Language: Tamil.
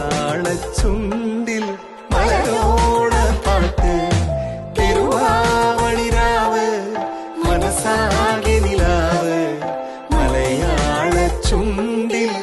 நாணச்சுண்டில் மலரோட பார்த்து திருவாவணி ராவு மனசாகி நிலாவு மலையாள சுண்டில்